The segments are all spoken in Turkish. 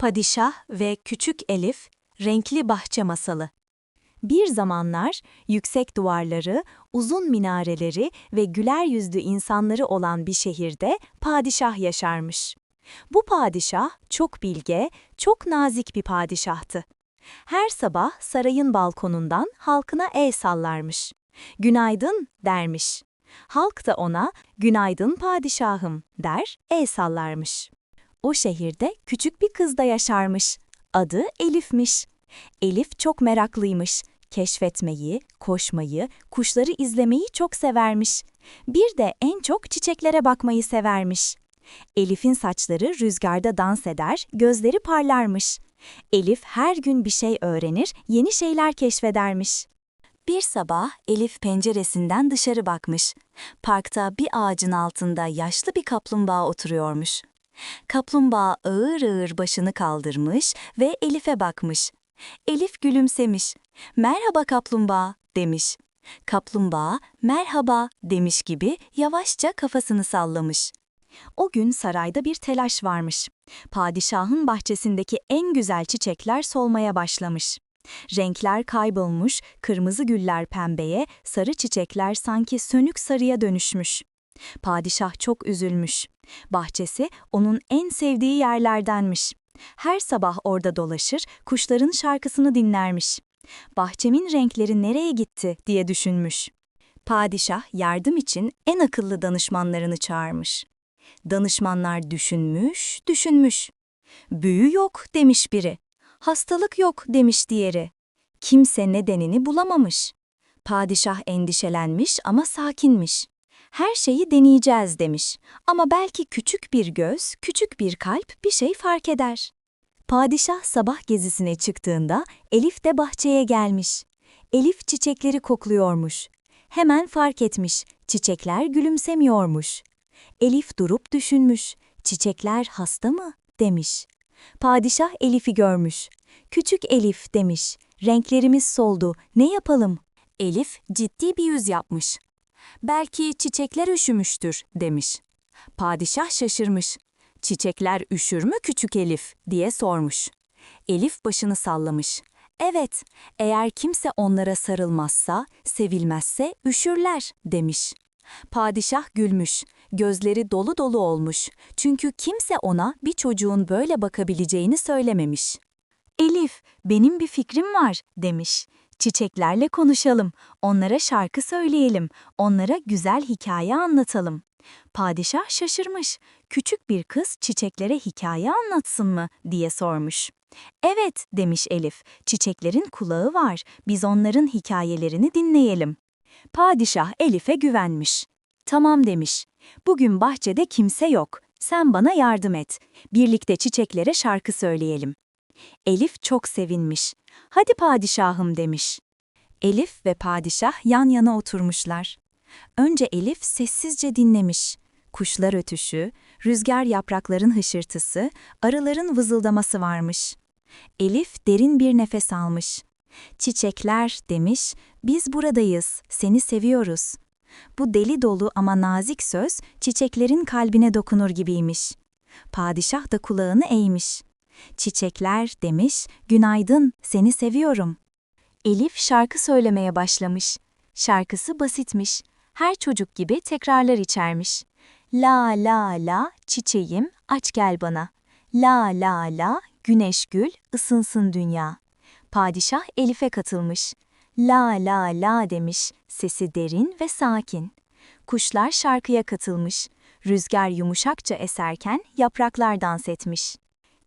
Padişah ve Küçük Elif, Renkli Bahçe Masalı. Bir zamanlar yüksek duvarları, uzun minareleri ve güler yüzlü insanları olan bir şehirde padişah yaşarmış. Bu padişah çok bilge, çok nazik bir padişahtı. Her sabah sarayın balkonundan halkına el sallarmış. Günaydın dermiş. Halk da ona günaydın padişahım der, el sallarmış. O şehirde küçük bir kız da yaşarmış. Adı Elif'miş. Elif çok meraklıymış. Keşfetmeyi, koşmayı, kuşları izlemeyi çok severmiş. Bir de en çok çiçeklere bakmayı severmiş. Elif'in saçları rüzgarda dans eder, gözleri parlarmış. Elif her gün bir şey öğrenir, yeni şeyler keşfedermiş. Bir sabah Elif penceresinden dışarı bakmış. Parkta bir ağacın altında yaşlı bir kaplumbağa oturuyormuş. Kaplumbağa ağır ağır başını kaldırmış ve Elif'e bakmış. Elif gülümsemiş. Merhaba kaplumbağa demiş. Kaplumbağa merhaba demiş gibi yavaşça kafasını sallamış. O gün sarayda bir telaş varmış. Padişahın bahçesindeki en güzel çiçekler solmaya başlamış. Renkler kaybolmuş, kırmızı güller pembeye, sarı çiçekler sanki sönük sarıya dönüşmüş. Padişah çok üzülmüş. Bahçesi onun en sevdiği yerlerdenmiş. Her sabah orada dolaşır, kuşların şarkısını dinlermiş. Bahçemin renkleri nereye gitti diye düşünmüş. Padişah yardım için en akıllı danışmanlarını çağırmış. Danışmanlar düşünmüş, düşünmüş. Büyü yok demiş biri. Hastalık yok demiş diğeri. Kimse nedenini bulamamış. Padişah endişelenmiş ama sakinmiş. Her şeyi deneyeceğiz demiş. Ama belki küçük bir göz, küçük bir kalp bir şey fark eder. Padişah sabah gezisine çıktığında Elif de bahçeye gelmiş. Elif çiçekleri kokluyormuş. Hemen fark etmiş, çiçekler gülümsemiyormuş. Elif durup düşünmüş, çiçekler hasta mı? demiş. Padişah Elif'i görmüş. Küçük Elif demiş, renklerimiz soldu, ne yapalım? Elif ciddi bir yüz yapmış. Belki çiçekler üşümüştür demiş. Padişah şaşırmış. Çiçekler üşür mü küçük Elif diye sormuş. Elif başını sallamış. Evet, eğer kimse onlara sarılmazsa, sevilmezse üşürler demiş. Padişah gülmüş, gözleri dolu dolu olmuş çünkü kimse ona bir çocuğun böyle bakabileceğini söylememiş. Elif, benim bir fikrim var demiş. Çiçeklerle konuşalım, onlara şarkı söyleyelim, onlara güzel hikaye anlatalım. Padişah şaşırmış. Küçük bir kız çiçeklere hikaye anlatsın mı diye sormuş. Evet demiş Elif, çiçeklerin kulağı var, biz onların hikayelerini dinleyelim. Padişah Elif'e güvenmiş. Tamam demiş. Bugün bahçede kimse yok. Sen bana yardım et. Birlikte çiçeklere şarkı söyleyelim. Elif çok sevinmiş. Hadi padişahım demiş. Elif ve padişah yan yana oturmuşlar. Önce Elif sessizce dinlemiş. Kuşlar ötüşü, rüzgar yaprakların hışırtısı, arıların vızıldaması varmış. Elif derin bir nefes almış. Çiçekler demiş, biz buradayız, seni seviyoruz. Bu deli dolu ama nazik söz çiçeklerin kalbine dokunur gibiymiş. Padişah da kulağını eğmiş. Çiçekler demiş, günaydın, seni seviyorum. Elif şarkı söylemeye başlamış. Şarkısı basitmiş. Her çocuk gibi tekrarlar içermiş. La la la, çiçeğim, aç gel bana. La la la, güneş gül, ısınsın dünya. Padişah Elif'e katılmış. La la la demiş, sesi derin ve sakin. Kuşlar şarkıya katılmış. Rüzgar yumuşakça eserken yapraklar dans etmiş.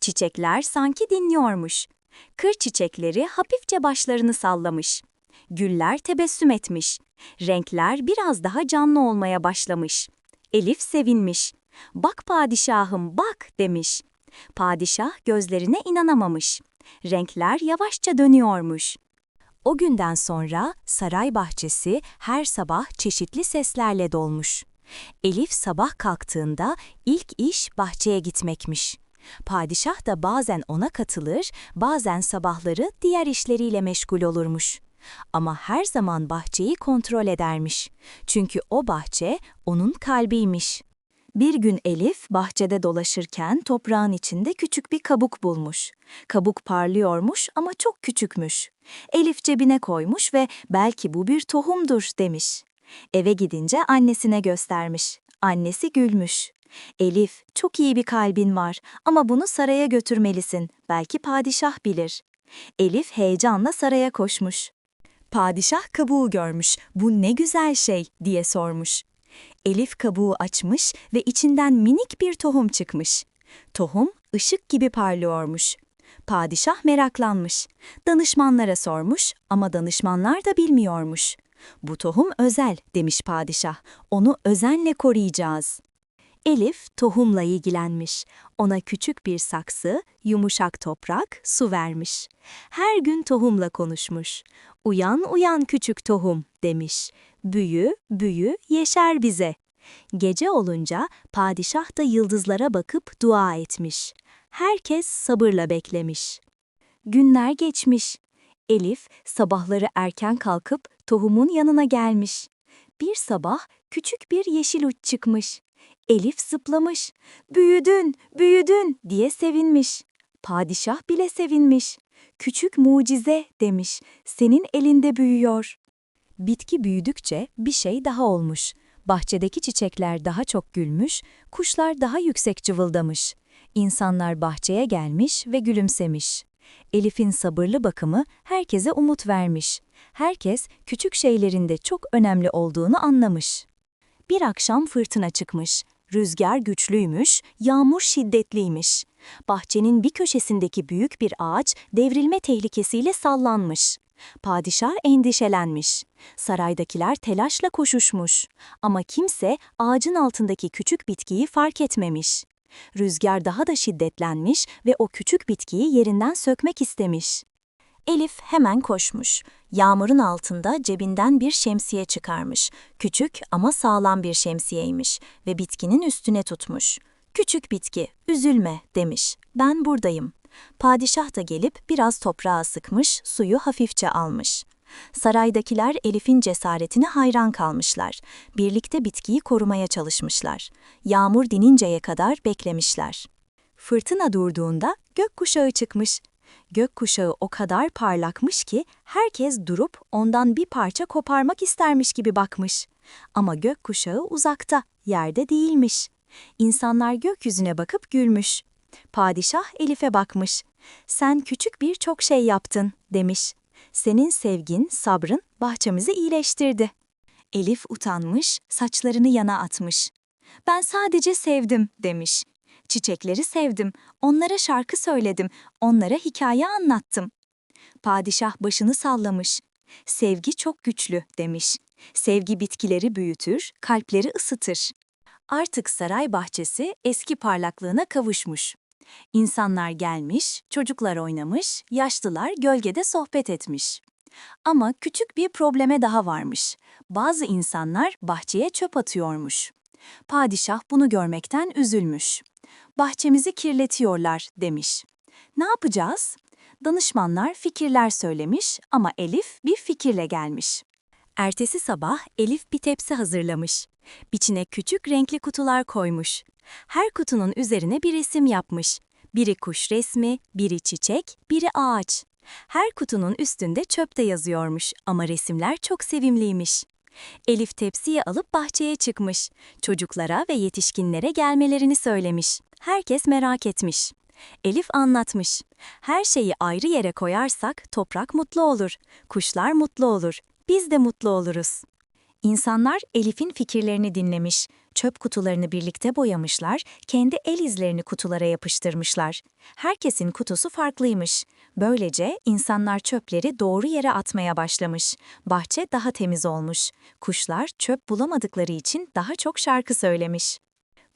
Çiçekler sanki dinliyormuş. Kır çiçekleri hafifçe başlarını sallamış. Güller tebessüm etmiş. Renkler biraz daha canlı olmaya başlamış. Elif sevinmiş. Bak padişahım bak demiş. Padişah gözlerine inanamamış. Renkler yavaşça dönüyormuş. O günden sonra saray bahçesi her sabah çeşitli seslerle dolmuş. Elif sabah kalktığında ilk iş bahçeye gitmekmiş. Padişah da bazen ona katılır, bazen sabahları diğer işleriyle meşgul olurmuş. Ama her zaman bahçeyi kontrol edermiş. Çünkü o bahçe onun kalbiymiş. Bir gün Elif bahçede dolaşırken toprağın içinde küçük bir kabuk bulmuş. Kabuk parlıyormuş ama çok küçükmüş. Elif cebine koymuş ve belki bu bir tohumdur demiş. Eve gidince annesine göstermiş. Annesi gülmüş. Elif, çok iyi bir kalbin var ama bunu saraya götürmelisin. Belki padişah bilir. Elif heyecanla saraya koşmuş. Padişah kabuğu görmüş. Bu ne güzel şey diye sormuş. Elif kabuğu açmış ve içinden minik bir tohum çıkmış. Tohum ışık gibi parlıyormuş. Padişah meraklanmış. Danışmanlara sormuş ama danışmanlar da bilmiyormuş. Bu tohum özel demiş padişah. Onu özenle koruyacağız. Elif tohumla ilgilenmiş. Ona küçük bir saksı, yumuşak toprak, su vermiş. Her gün tohumla konuşmuş. Uyan uyan küçük tohum demiş. Büyü, büyü, yeşer bize. Gece olunca padişah da yıldızlara bakıp dua etmiş. Herkes sabırla beklemiş. Günler geçmiş. Elif sabahları erken kalkıp tohumun yanına gelmiş. Bir sabah küçük bir yeşil uç çıkmış. Elif zıplamış. Büyüdün, büyüdün diye sevinmiş. Padişah bile sevinmiş. Küçük mucize demiş. Senin elinde büyüyor. Bitki büyüdükçe bir şey daha olmuş. Bahçedeki çiçekler daha çok gülmüş, kuşlar daha yüksek cıvıldamış. İnsanlar bahçeye gelmiş ve gülümsemiş. Elif'in sabırlı bakımı herkese umut vermiş. Herkes küçük şeylerin de çok önemli olduğunu anlamış. Bir akşam fırtına çıkmış. Rüzgar güçlüymüş, yağmur şiddetliymiş. Bahçenin bir köşesindeki büyük bir ağaç devrilme tehlikesiyle sallanmış. Padişah endişelenmiş. Saraydakiler telaşla koşuşmuş. Ama kimse ağacın altındaki küçük bitkiyi fark etmemiş. Rüzgar daha da şiddetlenmiş ve o küçük bitkiyi yerinden sökmek istemiş. Elif hemen koşmuş. Yağmurun altında cebinden bir şemsiye çıkarmış. Küçük ama sağlam bir şemsiyeymiş ve bitkinin üstüne tutmuş. Küçük bitki, üzülme demiş. Ben buradayım. Padişah da gelip biraz toprağa sıkmış, suyu hafifçe almış. Saraydakiler Elif'in cesaretine hayran kalmışlar. Birlikte bitkiyi korumaya çalışmışlar. Yağmur dininceye kadar beklemişler. Fırtına durduğunda gökkuşağı çıkmış. Gökkuşağı o kadar parlakmış ki herkes durup ondan bir parça koparmak istermiş gibi bakmış. Ama gökkuşağı uzakta, yerde değilmiş. İnsanlar gökyüzüne bakıp gülmüş. Padişah Elif'e bakmış. Sen küçük bir çok şey yaptın demiş. Senin sevgin, sabrın bahçemizi iyileştirdi. Elif utanmış, saçlarını yana atmış. Ben sadece sevdim demiş. Çiçekleri sevdim, onlara şarkı söyledim, onlara hikaye anlattım. Padişah başını sallamış. Sevgi çok güçlü demiş. Sevgi bitkileri büyütür, kalpleri ısıtır. Artık saray bahçesi eski parlaklığına kavuşmuş. İnsanlar gelmiş, çocuklar oynamış, yaşlılar gölgede sohbet etmiş. Ama küçük bir probleme daha varmış. Bazı insanlar bahçeye çöp atıyormuş. Padişah bunu görmekten üzülmüş. Bahçemizi kirletiyorlar demiş. Ne yapacağız? Danışmanlar fikirler söylemiş ama Elif bir fikirle gelmiş. Ertesi sabah Elif bir tepsi hazırlamış. İçine küçük renkli kutular koymuş. Her kutunun üzerine bir resim yapmış. Biri kuş resmi, biri çiçek, biri ağaç. Her kutunun üstünde çöpte yazıyormuş ama resimler çok sevimliymiş. Elif tepsiyi alıp bahçeye çıkmış. Çocuklara ve yetişkinlere gelmelerini söylemiş. Herkes merak etmiş. Elif anlatmış. Her şeyi ayrı yere koyarsak toprak mutlu olur, kuşlar mutlu olur, biz de mutlu oluruz. İnsanlar Elif'in fikirlerini dinlemiş, çöp kutularını birlikte boyamışlar, kendi el izlerini kutulara yapıştırmışlar. Herkesin kutusu farklıymış. Böylece insanlar çöpleri doğru yere atmaya başlamış. Bahçe daha temiz olmuş. Kuşlar çöp bulamadıkları için daha çok şarkı söylemiş.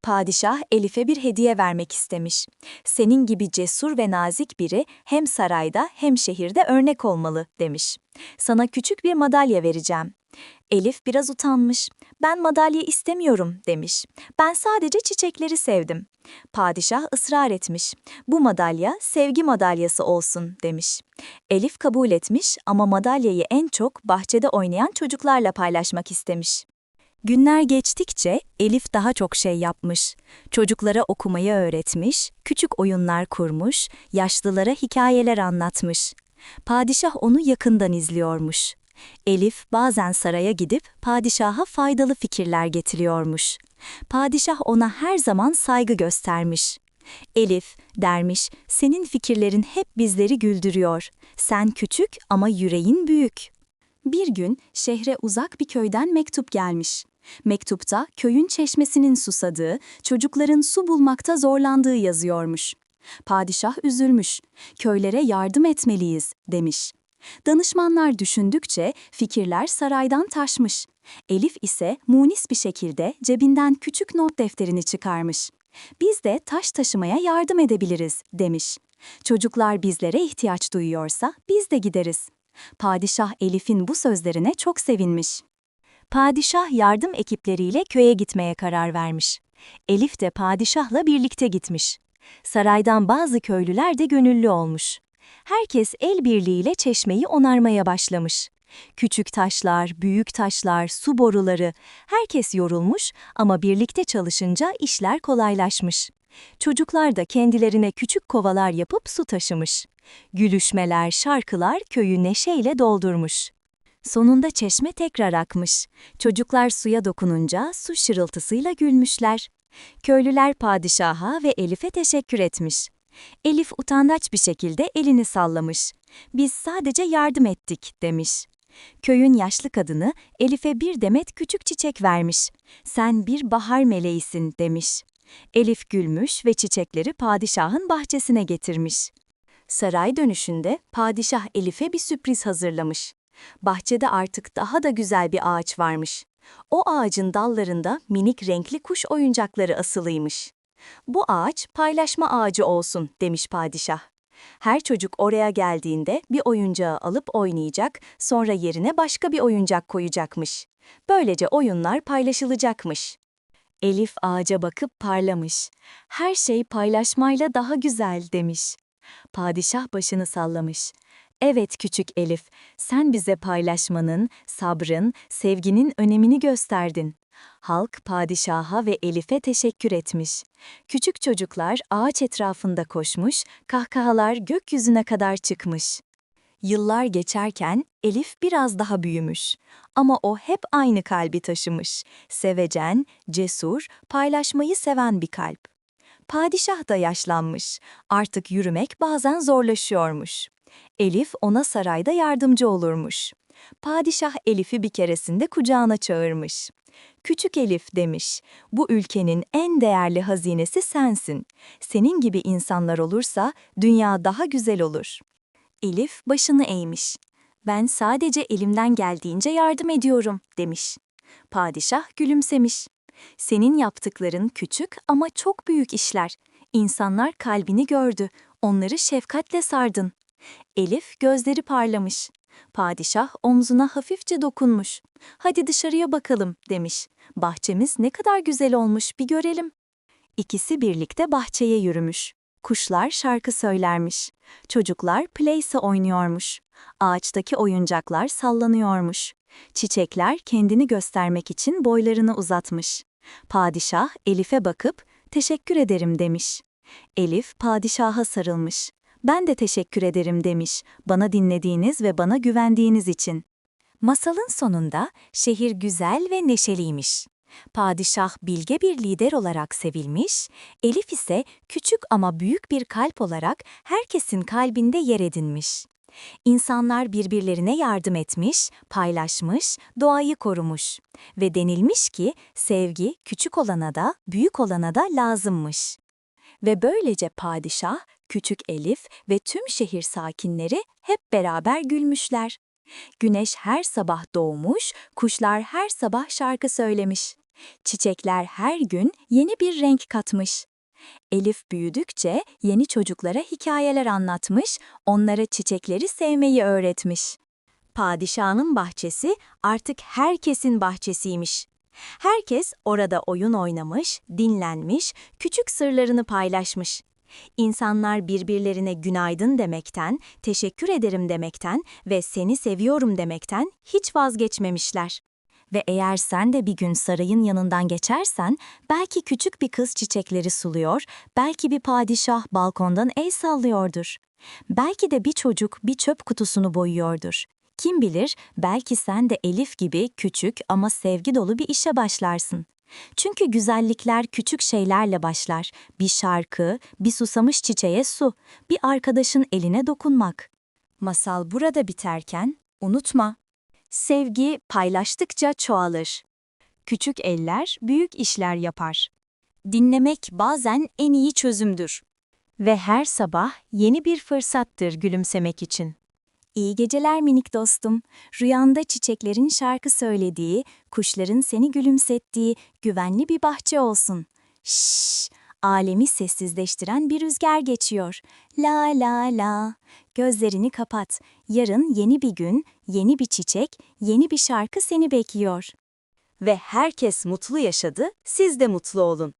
Padişah Elif'e bir hediye vermek istemiş. Senin gibi cesur ve nazik biri hem sarayda hem şehirde örnek olmalı demiş. Sana küçük bir madalya vereceğim. Elif biraz utanmış. Ben madalya istemiyorum demiş. Ben sadece çiçekleri sevdim. Padişah ısrar etmiş. Bu madalya sevgi madalyası olsun demiş. Elif kabul etmiş ama madalyayı en çok bahçede oynayan çocuklarla paylaşmak istemiş. Günler geçtikçe Elif daha çok şey yapmış. Çocuklara okumayı öğretmiş, küçük oyunlar kurmuş, yaşlılara hikayeler anlatmış. Padişah onu yakından izliyormuş. Elif bazen saraya gidip padişaha faydalı fikirler getiriyormuş. Padişah ona her zaman saygı göstermiş. Elif, dermiş, senin fikirlerin hep bizleri güldürüyor. Sen küçük ama yüreğin büyük. Bir gün şehre uzak bir köyden mektup gelmiş. Mektupta köyün çeşmesinin susadığı, çocukların su bulmakta zorlandığı yazıyormuş. Padişah üzülmüş. Köylere yardım etmeliyiz demiş. Danışmanlar düşündükçe fikirler saraydan taşmış. Elif ise munis bir şekilde cebinden küçük not defterini çıkarmış. Biz de taş taşımaya yardım edebiliriz demiş. Çocuklar bizlere ihtiyaç duyuyorsa biz de gideriz. Padişah Elif'in bu sözlerine çok sevinmiş. Padişah yardım ekipleriyle köye gitmeye karar vermiş. Elif de padişahla birlikte gitmiş. Saraydan bazı köylüler de gönüllü olmuş. Herkes el birliğiyle çeşmeyi onarmaya başlamış. Küçük taşlar, büyük taşlar, su boruları, herkes yorulmuş ama birlikte çalışınca işler kolaylaşmış. Çocuklar da kendilerine küçük kovalar yapıp su taşımış. Gülüşmeler, şarkılar köyü neşeyle doldurmuş. Sonunda çeşme tekrar akmış. Çocuklar suya dokununca su şırıltısıyla gülmüşler. Köylüler padişaha ve Elif'e teşekkür etmiş. Elif utangaç bir şekilde elini sallamış. Biz sadece yardım ettik demiş. Köyün yaşlı kadını Elif'e bir demet küçük çiçek vermiş. Sen bir bahar meleğisin demiş. Elif gülmüş ve çiçekleri padişahın bahçesine getirmiş. Saray dönüşünde padişah Elif'e bir sürpriz hazırlamış. Bahçede artık daha da güzel bir ağaç varmış. O ağacın dallarında minik renkli kuş oyuncakları asılıymış. Bu ağaç paylaşma ağacı olsun demiş padişah. Her çocuk oraya geldiğinde bir oyuncağı alıp oynayacak, sonra yerine başka bir oyuncak koyacakmış. Böylece oyunlar paylaşılacakmış. Elif ağaca bakıp parlamış. Her şey paylaşmayla daha güzel demiş. Padişah başını sallamış. Evet küçük Elif, sen bize paylaşmanın, sabrın, sevginin önemini gösterdin. Halk padişaha ve Elif'e teşekkür etmiş. Küçük çocuklar ağaç etrafında koşmuş, kahkahalar gökyüzüne kadar çıkmış. Yıllar geçerken Elif biraz daha büyümüş. Ama o hep aynı kalbi taşımış. Sevecen, cesur, paylaşmayı seven bir kalp. Padişah da yaşlanmış. Artık yürümek bazen zorlaşıyormuş. Elif ona sarayda yardımcı olurmuş. Padişah Elif'i bir keresinde kucağına çağırmış. Küçük Elif demiş, bu ülkenin en değerli hazinesi sensin. Senin gibi insanlar olursa dünya daha güzel olur. Elif başını eğmiş. Ben sadece elimden geldiğince yardım ediyorum demiş. Padişah gülümsemiş. Senin yaptıkların küçük ama çok büyük işler. İnsanlar kalbini gördü, onları şefkatle sardın. Elif gözleri parlamış. Padişah omzuna hafifçe dokunmuş. Hadi dışarıya bakalım demiş. Bahçemiz ne kadar güzel olmuş bir görelim. İkisi birlikte bahçeye yürümüş. Kuşlar şarkı söylermiş. Çocuklar playsa oynuyormuş. Ağaçtaki oyuncaklar sallanıyormuş. Çiçekler kendini göstermek için boylarını uzatmış. Padişah Elif'e bakıp teşekkür ederim demiş. Elif padişaha sarılmış. Ben de teşekkür ederim demiş, bana dinlediğiniz ve bana güvendiğiniz için. Masalın sonunda şehir güzel ve neşeliymiş. Padişah bilge bir lider olarak sevilmiş, Elif ise küçük ama büyük bir kalp olarak herkesin kalbinde yer edinmiş. İnsanlar birbirlerine yardım etmiş, paylaşmış, doğayı korumuş ve denilmiş ki sevgi küçük olana da büyük olana da lazımmış. Ve böylece padişah, küçük Elif ve tüm şehir sakinleri hep beraber gülmüşler. Güneş her sabah doğmuş, kuşlar her sabah şarkı söylemiş. Çiçekler her gün yeni bir renk katmış. Elif büyüdükçe yeni çocuklara hikayeler anlatmış, onlara çiçekleri sevmeyi öğretmiş. Padişahın bahçesi artık herkesin bahçesiymiş. Herkes orada oyun oynamış, dinlenmiş, küçük sırlarını paylaşmış. İnsanlar birbirlerine günaydın demekten, teşekkür ederim demekten ve seni seviyorum demekten hiç vazgeçmemişler. Ve eğer sen de bir gün sarayın yanından geçersen, belki küçük bir kız çiçekleri suluyor, belki bir padişah balkondan el sallıyordur. Belki de bir çocuk bir çöp kutusunu boyuyordur. Kim bilir, belki sen de Elif gibi küçük ama sevgi dolu bir işe başlarsın. Çünkü güzellikler küçük şeylerle başlar. Bir şarkı, bir susamış çiçeğe su, bir arkadaşın eline dokunmak. Masal burada biterken, unutma. Sevgi paylaştıkça çoğalır. Küçük eller büyük işler yapar. Dinlemek bazen en iyi çözümdür. Ve her sabah yeni bir fırsattır gülümsemek için. İyi geceler minik dostum. Rüyanda çiçeklerin şarkı söylediği, kuşların seni gülümsettiği güvenli bir bahçe olsun. Şşş, alemi sessizleştiren bir rüzgar geçiyor. La la la. Gözlerini kapat. Yarın yeni bir gün, yeni bir çiçek, yeni bir şarkı seni bekliyor. Ve herkes mutlu yaşadı, siz de mutlu olun.